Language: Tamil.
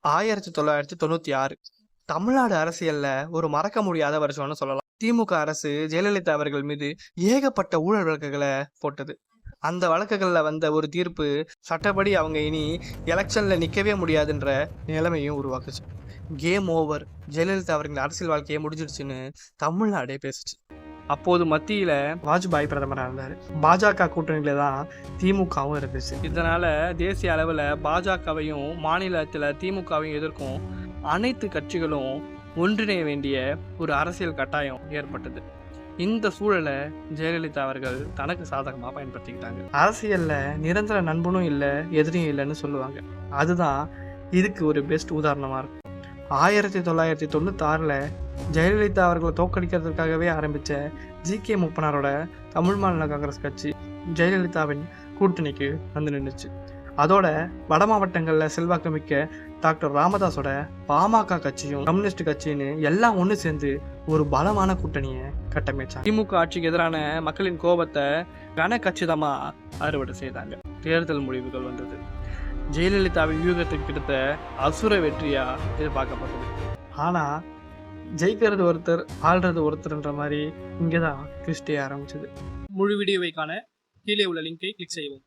ஆயிரத்தி தொள்ளாயிரத்தி தொண்ணூத்தி ஆறு. தமிழ்நாடு அரசியல்ல ஒரு மறக்க முடியாத வருஷம்னு சொல்லலாம். திமுக அரசு ஜெயலலிதா அவர்கள் மீது ஏகப்பட்ட ஊழல் வழக்குகளை போட்டது. அந்த வழக்குகளில் வந்த ஒரு தீர்ப்பு சட்டப்படி அவங்க இனி எலெக்ஷனில் நிற்கவே முடியாதுன்ற நிலைமையும் உருவாக்குச்சு. Game over. ஜெயலலிதா அவர்களின் அரசியல் வாழ்க்கையை முடிஞ்சிடுச்சுன்னு தமிழ்நாடே பேசுச்சு. அப்போது மத்தியில வாஜ்பாய் பிரதமராக இருந்தார். பாஜக கூட்டணியில தான் திமுகவும் இருந்துச்சு. இதனால தேசிய அளவில் பாஜகவையும் மாநிலத்தில் திமுகவையும் எதிர்க்கும் அனைத்து கட்சிகளும் ஒன்றிணைய வேண்டிய ஒரு அரசியல் கட்டாயம் ஏற்பட்டது. இந்த சூழலை ஜெயலலிதா அவர்கள் தனக்கு சாதகமாக பயன்படுத்திக்கிட்டாங்க. அரசியல்ல நிரந்தர நண்பனும் இல்லை எதிரியும் இல்லைன்னு சொல்லுவாங்க. அதுதான் இதுக்கு ஒரு பெஸ்ட் உதாரணமாக இருக்கும். ஆயிரத்தி தொள்ளாயிரத்தி தொண்ணூத்தாறில் ஜெயலலிதா அவர்களை தோற்கடிக்கிறதுக்காகவே ஆரம்பித்த ஜி கே முப்பனாரோட தமிழ் மாநில காங்கிரஸ் கட்சி ஜெயலலிதாவின் கூட்டணிக்கு வந்து நின்றுச்சு அதோட வட மாவட்டங்களில் செல்வாக்கு மிக்க டாக்டர் ராமதாஸோட பாமக கட்சியும் கம்யூனிஸ்ட் கட்சின்னு எல்லாம் ஒன்று சேர்ந்து ஒரு பலமான கூட்டணியை கட்டமைச்சாங்க. திமுக ஆட்சிக்கு எதிரான மக்களின் கோபத்தை கன கச்சிதமாக அறுவடை செய்தாங்க. தேர்தல் முடிவுகள் வந்தது. ஜெயலலிதாவின் வியூகத்துக்கு கிடைத்த அசுர வெற்றியா எதிர்பார்க்கப்பட்டது. ஆனா ஜெயிக்கிறது ஒருத்தர் ஆள்றது ஒருத்தர்ன்ற மாதிரி இங்கே தான் ட்விஸ்டே ஆரம்பிச்சது. முழு வீடியோவை காண கீழே உள்ள லிங்கை கிளிக் செய்யவும்.